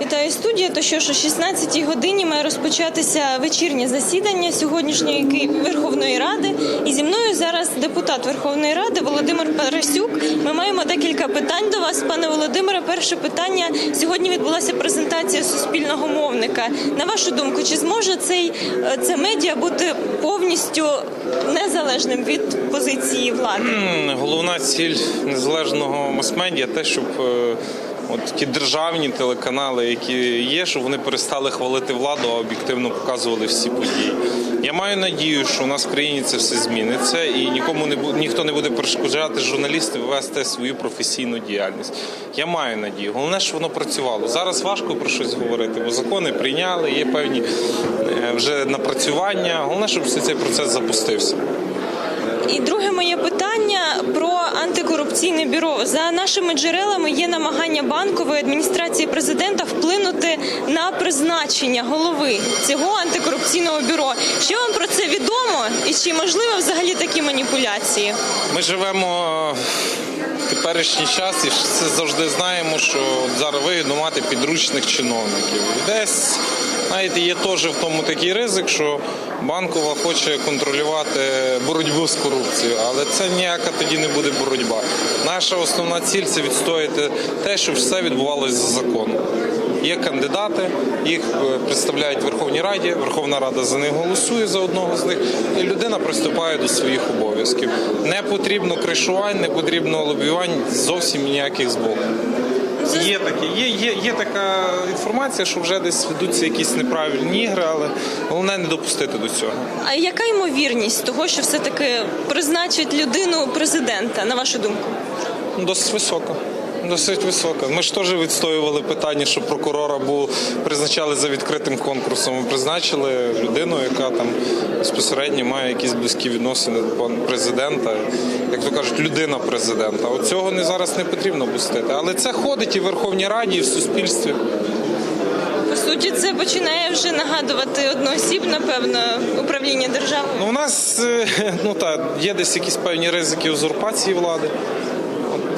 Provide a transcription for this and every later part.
Вітаю студія. То що ж о 16-й годині має розпочатися вечірнє засідання сьогоднішньої Верховної Ради. І зі мною зараз депутат Верховної Ради Володимир Парасюк. Ми маємо декілька питань до вас, пане Володимире. Перше питання сьогодні відбулася презентація суспільного мовника. На вашу думку, чи зможе цей е, це медіа бути повністю незалежним від позиції влади? Головна ціль незалежного мас-медіа те, щоб е, от ті державні телеканали, які є, щоб вони перестали хвалити владу, а об'єктивно показували всі події. Я маю надію, що у нас в країні це все зміниться, і нікому не ніхто не буде перешкоджати журналістів вести свою професійну діяльність. Я маю надію. Головне, щоб воно працювало. Зараз важко про щось говорити, бо закони прийняли, є певні е, вже напрацювання. Головне, щоб цей процес запустився. І друге моє питання антикорупційне бюро. За нашими джерелами є намагання банкової адміністрації президента вплинути на призначення голови цього антикорупційного бюро. Що вам про це відомо, і чи можливо взагалі такі маніпуляції? Ми живемо теперішній час і все завжди знаємо, що зараз вигідно мати підручних чиновників. І Десь навіть є теж в тому такий ризик, що банкова хоче контролювати боротьбу з корупцією, але це ніяка тоді не буде боротьба. Наша основна ціль це відстояти те, щоб все відбувалося за законом. Є кандидати, їх е, представляють в Верховній Раді. Верховна Рада за них голосує за одного з них, і людина приступає до своїх обов'язків. Не потрібно кришувань, не потрібно лобіювань зовсім ніяких з боку. Є таке, є, є, є така інформація, що вже десь ведуться якісь неправильні ігри, але головне не допустити до цього. А яка ймовірність того, що все таки призначить людину президента, на вашу думку? Досить висока. Досить висока. Ми ж теж відстоювали питання, щоб прокурора був призначали за відкритим конкурсом. Ми призначили людину, яка там безпосередньо має якісь близькі відносини до президента, як то кажуть, людина президента. От цього не зараз не потрібно пустити. Але це ходить і в Верховній Раді, і в суспільстві. По суті, це починає вже нагадувати одноосіб, напевно, управління державою. Ну, у нас е, ну та є десь якісь певні ризики узурпації влади.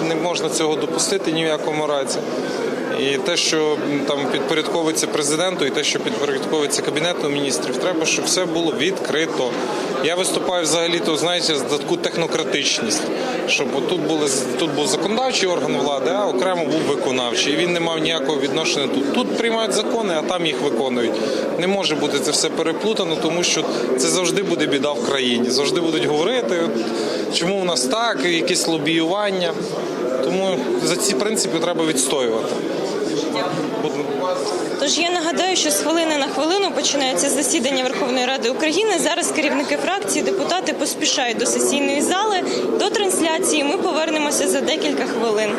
Не можна цього допустити ні в якому разі. І те, що там підпорядковується президенту, і те, що підпорядковується кабінету міністрів, треба, щоб все було відкрито. Я виступаю взагалі, то знаєте, за таку технократичність, щоб тут були тут був законодавчий орган влади, а окремо був виконавчий. Він не мав ніякого відношення тут. Тут приймають закони, а там їх виконують. Не може бути це все переплутано, тому що це завжди буде біда в країні. Завжди будуть говорити, чому у нас так, і якесь лобіювання. Тому за ці принципи треба відстоювати. Тож я нагадаю, що з хвилини на хвилину починається засідання Верховної Ради України. Зараз керівники фракції, депутати поспішають до сесійної зали. До трансляції ми повернемося за декілька хвилин.